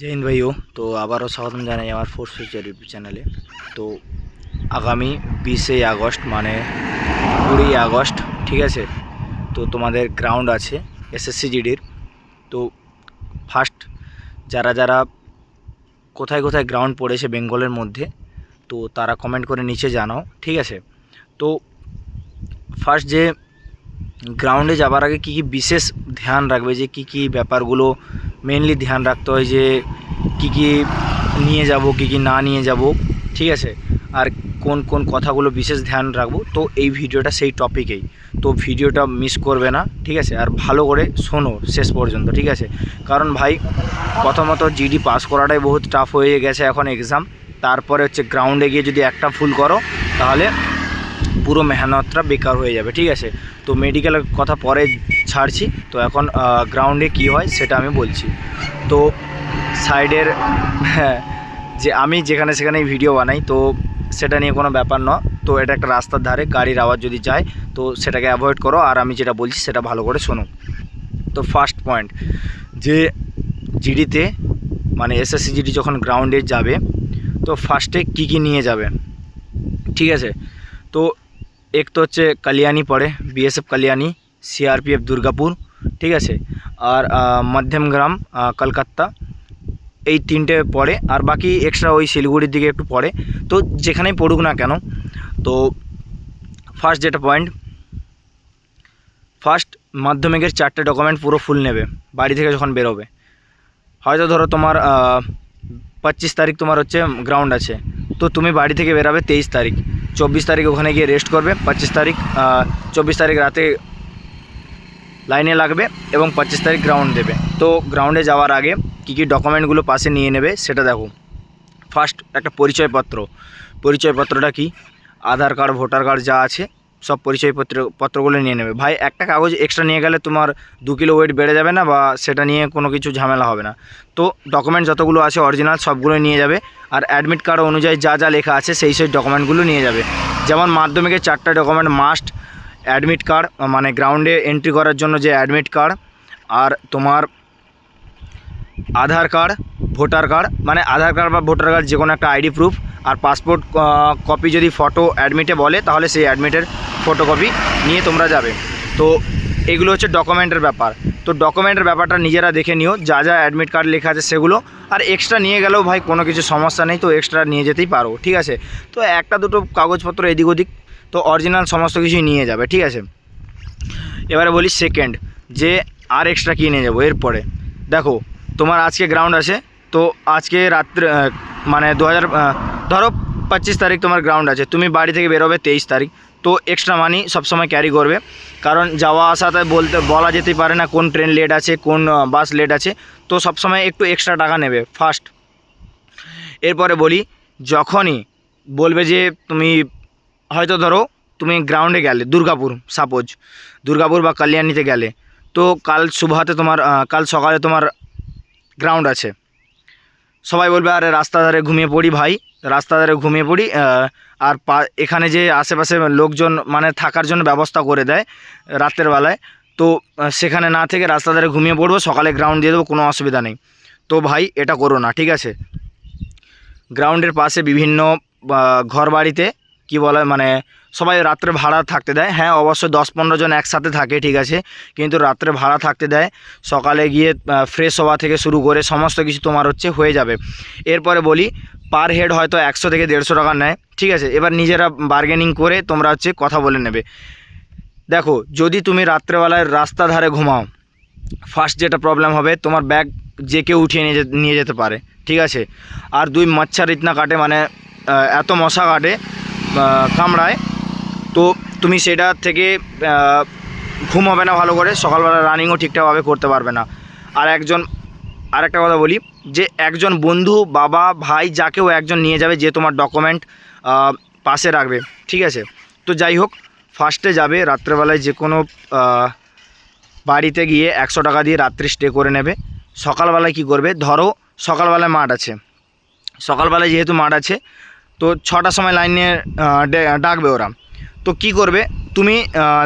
জয় হিন্দ ভাইও, তো আবারও স্বাগতম জানাই আমার ফোর্স ফিউচার ইউটিউব চ্যানেলে তো আগামী বিশে আগস্ট মানে কুড়ি আগস্ট, ঠিক আছে? তো তোমাদের গ্রাউন্ড আছে এসএসসি জিডির তো ফার্স্ট যারা যারা কোথায় কোথায় গ্রাউন্ড পড়েছে বেঙ্গলের মধ্যে, তো তারা কমেন্ট করে নিচে জানাও, ঠিক আছে? তো ফার্স্ট যে গ্রাউন্ডে যাবার আগে কী কী বিশেষ ধ্যান রাখবে, যে কী কী ব্যাপারগুলো মেনলি ধ্যান রাখতে হয় যে কী কী নিয়ে যাব, কী কী না নিয়ে যাব, ঠিক আছে? আর কোন কোন কথাগুলো বিশেষ ধ্যান রাখব, তো এই ভিডিওটা সেই টপিকেই তো ভিডিওটা মিস করবে না, ঠিক আছে? আর ভালো করে শোনো শেষ পর্যন্ত, ঠিক আছে? কারণ ভাই, প্রথমত জিডি পাস করাটাই বহুত টাফ হয়ে গেছে এখন এক্সাম তারপরে হচ্ছে গ্রাউন্ডে গিয়ে যদি একটা ফুল করো, তাহলে পুরো মেহনতটা বেকার হয়ে যাবে ঠিক আছে? তো মেডিকেলের কথা পরে ছাড়ছি। তো এখন গ্রাউন্ডে কি হয় সেটা আমি বলছি। তো সাইডের হ্যাঁ, যে আমি যেখানে সেখানে ভিডিও বানাই তো সেটা নিয়ে কোনো ব্যাপার নয় তো এটা একটা রাস্তার ধারে গাড়ির আওয়াজ যদি যায় তো সেটাকে অ্যাভয়েড করো। আর আমি যেটা বলছি সেটা ভালো করে শোনো। তো ফার্স্ট পয়েন্ট যে জিডিতে মানে এসএসসি জিডি যখন গ্রাউন্ডে যাবে তো ফার্স্টে কি কি নিয়ে যাবে ঠিক আছে? তো এক তো হচ্ছে কালিয়ানি পড়ে বিএসএফ কালিয়ানি সিআরপিএফ দুর্গাপুর, ঠিক আছে? আর মধ্যমগ্রাম কলকাতা, এই তিনটে পড়ে। আর বাকি এক্সট্রা ওই শিলিগুড়ির দিকে একটু পড়ে। তো যেখানেই পড়ুক না কেন, তো ফার্স্ট যেটা পয়েন্ট ফার্স্ট মাধ্যমিকের চারটে ডকুমেন্ট পুরো ফুল নেবে, বাড়ি থেকে যখন বেরোবে। হয়তো ধরো তোমার পঁচিশ তারিখ তোমার হচ্ছে গ্রাউন্ড আছে। তো তুমি বাড়ি থেকে বেরাবে তেইশ তারিখ। চব্বিশ তারিখ ওখানে গিয়ে রেস্ট করবে, পঁচিশ তারিখ চব্বিশ তারিখ রাতে লাইনে লাগবে এবং পঁচিশ তারিখ গ্রাউন্ড দেবে। তো গ্রাউন্ডে যাওয়ার আগে কী কী ডকুমেন্টগুলো পাশে নিয়ে নেবে সেটা দেখো। ফার্স্ট একটা পরিচয়পত্র। পরিচয়পত্রটা কি? আধার কার্ড ভোটার কার্ড যা আছে সব পরিচয়পত্র, পত্রগুলো নিয়ে নেবে। ভাই, একটা কাগজ এক্সট্রা নিয়ে গেলে তোমার দু কিলো ওয়েট বেড়ে যাবে না বা সেটা নিয়ে কোনো কিছু ঝামেলা হবে না। তো ডকুমেন্ট যতগুলো আছে অরিজিনাল সবগুলো নিয়ে যাবে। আর অ্যাডমিট কার্ড অনুযায়ী যা যা লেখা আছে, সেই সেই ডকুমেন্টগুলো নিয়ে যাবে। যেমন মাধ্যমিকের চারটা ডকুমেন্ট মাস্ট অ্যাডমিট কার্ড মানে গ্রাউন্ডে এন্ট্রি করার জন্য যে অ্যাডমিট কার্ড আর তোমার আধার কার্ড ভোটার কার্ড মানে আধার কার্ড বা ভোটার কার্ড যে কোনো একটা আইডি প্রুফ আর পাসপোর্ট কপি যদি ফটো অ্যাডমিটে বলে, তাহলে সেই অ্যাডমিটের ফটোকপি নিয়ে তোমরা যাবে। তো এগুলো হচ্ছে ডকুমেন্টের ব্যাপার। তো ডকুমেন্টের ব্যাপারটা নিজেরা দেখে নিও, যা যা অ্যাডমিট কার্ড লেখা আছে সেগুলো। আর এক্সট্রা নিয়ে গেলেও ভাই কোনো কিছু সমস্যা নেই, তো এক্সট্রা নিয়ে যেতেই পারো, ঠিক আছে? তো একটা দুটো কাগজপত্র এদিক ওদিক, তো অরিজিনাল সমস্ত কিছুই নিয়ে যাবে, ঠিক আছে? এবারে বলি সেকেন্ড যে আর এক্সট্রা কী নিয়ে যাব, এরপরে। দেখো, তোমার আজকে গ্রাউন্ড আছে, তো আজকে রাত্রে মানে দু হাজার ধরো পঁচিশ তারিখ তোমার গ্রাউন্ড আছে, তুমি বাড়ি থেকে বেরোবে তেইশ তারিখ, তো এক্সট্রা মানি সবসময় ক্যারি করবে। কারণ যাওয়া আসাতে বলতে, বলা যেতেই পারে না কোন ট্রেন লেট আছে, কোন বাস লেট আছে, তো সবসময় একটু এক্সট্রা টাকা নেবে ফার্স্ট এরপরে বলি, যখনই বলবে যে তুমি, হয়তো ধরো তুমি গ্রাউন্ডে গেলে, দুর্গাপুর সাপোজ দুর্গাপুর বা কালিয়ানিতে গেলে, তো কাল সুবহাতে তোমার কাল সকালে তোমার গ্রাউন্ড আছে। সবাই বলবে, আরে রাস্তা ধারে ঘুমিয়ে পড়ি ভাই, রাস্তা ধারে ঘুমিয়ে পড়ি। আর এখানে যে আশেপাশে লোকজন মানে থাকার জন্য ব্যবস্থা করে দেয় রাতের বেলায়, তো সেখানে না থেকে রাস্তা ধারে ঘুমিয়ে পড়ব, সকালে গ্রাউন্ড দিয়ে দেবো, কোনো অসুবিধা নেই। তো ভাই, এটা করো না, ঠিক আছে? গ্রাউন্ডের পাশে বিভিন্ন ঘর বাড়িতে কী বলে মানে সবাই রাত্রে ভাড়া থাকতে দেয়। হ্যাঁ অবশ্যই দশ পনেরো জন একসাথে থাকে, ঠিক আছে। কিন্তু রাত্রে ভাড়া থাকতে দেয়। সকালে গিয়ে ফ্রেশ হওয়া থেকে শুরু করে সমস্ত কিছু তোমার হচ্ছে হয়ে যাবে। এরপরে বলি পার হেড হয়তো একশো থেকে দেড়শো টাকা নেয়, ঠিক আছে। এবার নিজেরা বার্গেনিং করে তোমরা হচ্ছে কথা বলে নেবে। দেখো, যদি তুমি রাত্রেবেলায় রাস্তা ধারে ঘুমাও ফার্স্ট যেটা প্রবলেম হবে, তোমার ব্যাগ যে কেউ উঠিয়ে নিয়ে নিয়ে যেতে পারে, ঠিক আছে। আর দুই মচ্ছার ইতনা কাটে মানে এত মশা কাটে কামড়ায় তো তুমি সেটা থেকে ঘুম হবে না ভালো করে, সকালবেলা রানিংও ঠিকঠাকভাবে করতে পারবে না। আর একজন আর একটা কথা বলি, যে একজন বন্ধু, বাবা, ভাই, যাকেও একজন নিয়ে যাবে, যে তোমার ডকুমেন্ট পাশে রাখবে, ঠিক আছে? তো যাই হোক ফার্স্টে যাবে, রাত্রেবেলায় যে কোনো বাড়িতে গিয়ে একশো টাকা দিয়ে রাত্রি স্টে করে নেবে। সকালবেলায় কি করবে? ধরো সকালবেলায় মাঠ আছে। সকালবেলায় যেহেতু মাঠ আছে, তো ছটার সময় লাইনে ডাকবে ওরা। তো কি করবে? তুমি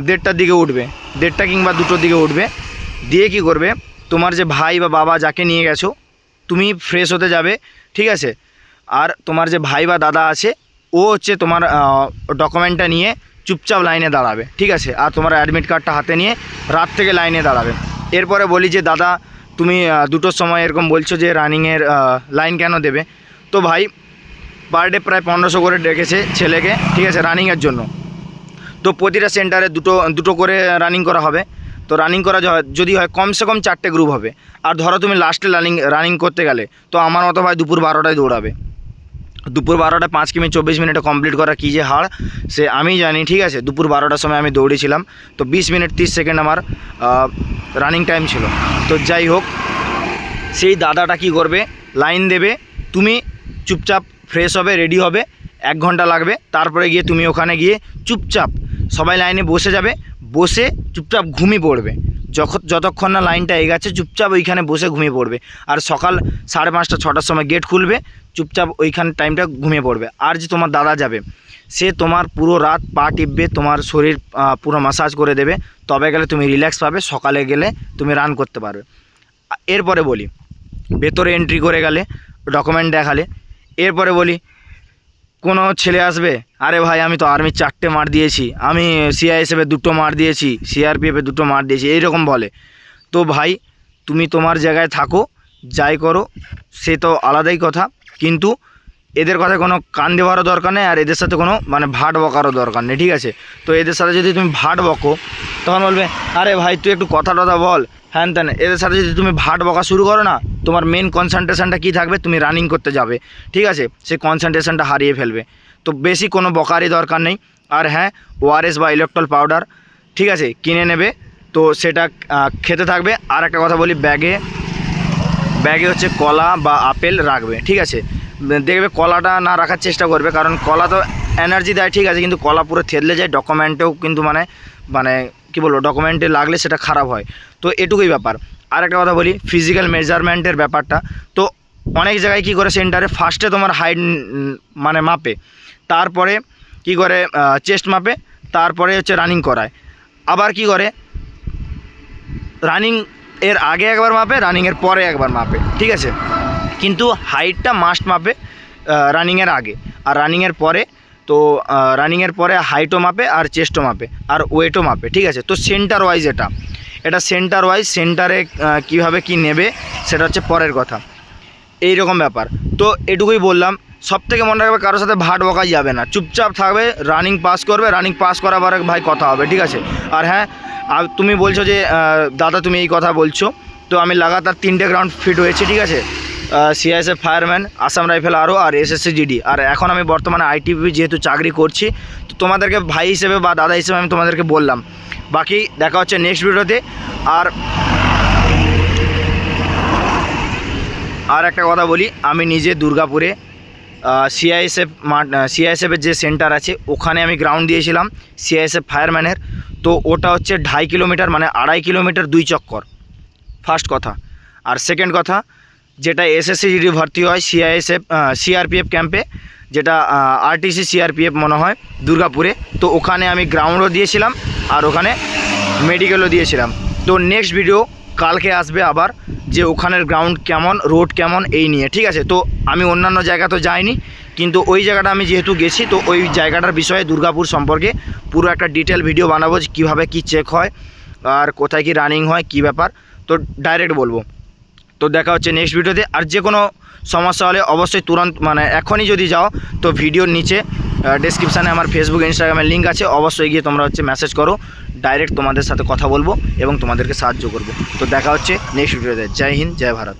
দেড়টার দিকে উঠবে। দেড়টা কিংবা দুটোর দিকে উঠবে। দিয়ে কি করবে? তোমার যে ভাই বা বাবা যাকে নিয়ে গেছো, তুমি ফ্রেশ হতে যাবে, ঠিক আছে? আর তোমার যে ভাই বা দাদা আছে, ও হচ্ছে তোমার ডকুমেন্টটা নিয়ে চুপচাপ লাইনে দাঁড়াবে, ঠিক আছে? আর তোমার অ্যাডমিট কার্ডটা হাতে নিয়ে রাত থেকে লাইনে দাঁড়াবে। এরপরে বলি যে, দাদা, তুমি দুটোর সময় এরকম বলছো যে রানিংয়ের লাইন কেন দেবে? তো ভাই পার ডে প্রায় পনেরোশো করে ডেকেছে ছেলেকে, ঠিক আছে রানিংয়ের জন্য। তো প্রতিটা সেন্টারে দুটো দুটো করে রানিং করা হবে। তো রানিং করা যদি হয় কমসে কম চারটে গ্রুপ হবে। আর ধরো তুমি লাস্টে রানিং রানিং করতে গেলে, তো আমার মতো ভাই দুপুর বারোটায় দৌড়াবে। দুপুর বারোটায় পাঁচ কিমি চব্বিশ মিনিটে কমপ্লিট করা কী যে হাড়, সে আমি জানি, ঠিক আছে? দুপুর বারোটার সময় আমি দৌড়েছিলাম। তো বিশ মিনিট তিরিশ সেকেন্ড আমার রানিং টাইম ছিল। তো যাই হোক, সেই দাদাটা কি করবে? লাইন দেবে। তুমি চুপচাপ ফ্রেশ হবে রেডি হবে। এক ঘণ্টা লাগবে। তারপরে গিয়ে তুমি ওখানে গিয়ে চুপচাপ সবাই লাইনে বসে যাবে, বসে চুপচাপ ঘুমিয়ে পড়বে। যখন যতক্ষণ না লাইনটা এগাচ্ছে, চুপচাপ ওইখানে বসে ঘুমিয়ে পড়বে। আর সকাল সাড়ে পাঁচটা, ছটার সময় গেট খুলবে, চুপচাপ ওইখানে টাইমটা ঘুমিয়ে পড়বে। আর যে তোমার দাদা যাবে, সে তোমার পুরো রাত পা টিপবে, তোমার শরীর পুরো মাসাজ করে দেবে। তবে গেলে তুমি রিল্যাক্স পাবে, সকালে গেলে তুমি রান করতে পারবে। এরপরে বলি, ভেতরে এন্ট্রি করে গেলে ডকুমেন্ট দেখালে। এরপরে বলি কোনো ছেলে আসবে? আরে ভাই, আমি তো আর্মির চারটে মার দিয়েছি। আমি সিআইএসএফে দুটো মার দিয়েছি, সিআরপিএফে দুটো মার দিয়েছি, এইরকম বলে। তো ভাই, তুমি তোমার জায়গায় থাকো, যাই করো, সে তো আলাদাই কথা। কিন্তু এদের কথা কোনো কান দেওয়ারও দরকার নেই, আর এদের সাথে কোনো মানে ভাট বকারও দরকার নেই, ঠিক আছে? তো এদের সাথে যদি তুমি ভাট বকো তখন বলবে, আরে ভাই, তুই একটু কথা টথা বল। হ্যান ত্যান, এদের সাথে যদি তুমি ভাট বকা শুরু করো না, তোমার মেন কনসেন্ট্রেশনটা কী থাকবে? তুমি রানিং করতে যাবে। ঠিক আছে? সেই কনসেন্ট্রেশনটা হারিয়ে ফেলবে। তো বেশি কোনো বকারই দরকার নেই। আর হ্যাঁ ওআরএস বা ইলেকট্রল পাউডার ঠিক আছে, কিনে নেবে। তো সেটা খেতে থাকবে। আর একটা কথা বলি, ব্যাগে ব্যাগে হচ্ছে কলা বা আপেল রাখবে, ঠিক আছে? দেখবে কলাটা না রাখার চেষ্টা করবে, কারণ কলা তো এনার্জি দেয়, ঠিক আছে, কিন্তু কলা পুরো থেদলে যায় ডকুমেন্টেও কিন্তু মানে মানে কি বলব ডকুমেন্টে লাগলে সেটা খারাপ হয়। তো এটুকুই ব্যাপার। আর একটা কথা বলি ফিজিক্যাল মেজারমেন্টের ব্যাপারটা। তো অনেক জায়গায় কি করে সেন্টারে ফার্স্টে তোমার হাইট মানে মাপে। তারপরে কি করে চেস্ট মাপে। তারপরে হচ্ছে রানিং করায়। আবার কি করে রানিং এর আগে একবার মাপে রানিংয়ের পরে একবার মাপে। ঠিক আছে? কিন্তু হাইটটা মাস্ট মাপে রানিংয়ের আগে। আর রানিংয়ের পরে তো রানিংয়ের পরে হাইটও মাপে আর চেস্টও মাপে আর ওয়েটও মাপে, ঠিক আছে? তো সেন্টার ওয়াইজ এটা। এটা সেন্টার ওয়াইজ সেন্টারে কীভাবে কি নেবে সেটা হচ্ছে পরের কথা। এই রকম ব্যাপার। তো এটুকুই বললাম সব থেকে মনে রাখবে কারোর সাথে ভাট বকা যাবে না। চুপচাপ থাকবে রানিং পাস করবে রানিং পাস করার পরে ভাই কথা হবে, ঠিক আছে? আর হ্যাঁ আর তুমি বলছো যে দাদা তুমি এই কথা বলছো, তো আমি লাগাতার তিনটে গ্রাউন্ড ফিট হয়েছে, ঠিক আছে? সিআইএসএফ ফায়ারম্যান আসাম রাইফেল আরও আর এসএসসি জিডি আর এখন আমি বর্তমানে আইটিপি যেহেতু চাকরি করছি, তো তোমাদেরকে ভাই হিসেবে বা দাদা হিসেবে আমি তোমাদেরকে বললাম। বাকি দেখা হচ্ছে নেক্সট ভিডিওতে। আর আর একটা কথা বলি, আমি নিজে দুর্গাপুরে সিআইএসএফ মাঠ সিআইএসএফের যে সেন্টার আছে, ওখানে আমি গ্রাউন্ড দিয়েছিলাম সিআইএসএফ ফায়ারম্যানের তো ওটা হচ্ছে ঢাই কিলোমিটার মানে আড়াই কিলোমিটার দুই চক্কর। ফার্স্ট কথা। আর সেকেন্ড কথা যেটা এসএসসি জিডি ভর্তি হয় সিআইএসএফ সিআরপিএফ ক্যাম্পে, যেটা আরটিসি সিআরপিএফ মনে হয় দুর্গাপুরে। তো ওখানে আমি গ্রাউন্ডও দিয়েছিলাম আর ওখানে মেডিকেলও দিয়েছিলাম। তো নেক্সট ভিডিও কালকে আসবে আবার যে ওখানের গ্রাউন্ড কেমন, রোড কেমন, এই নিয়ে, ঠিক আছে? তো আমি অন্যান্য জায়গা তো যাইনি, কিন্তু ওই জায়গাটা আমি যেহেতু গেছি, তো ওই জায়গাটার বিষয়ে দুর্গাপুর সম্পর্কে পুরো একটা ডিটেল ভিডিও বানাবো যে কীভাবে কী চেক হয়, আর কোথায় কি রানিং হয়, কী ব্যাপার, তো ডাইরেক্ট বলব। তো দেখা হচ্ছে নেক্সট ভিডিওতে আর যে কোনো সমস্যা হলে অবশ্যই তুরন্ত মানে এখনই যদি যাও, তো ভিডিওর নিচে ডিসক্রিপশানে আমার ফেসবুক ইনস্টাগ্রামের লিঙ্ক আছে। অবশ্যই গিয়ে তোমরা হচ্ছে মেসেজ করো। ডাইরেক্ট তোমাদের সাথে কথা বলব এবং তোমাদেরকে সাহায্য করব। তো দেখা হচ্ছে নেক্সট ভিডিওতে জয় হিন্দ, জয় ভারত।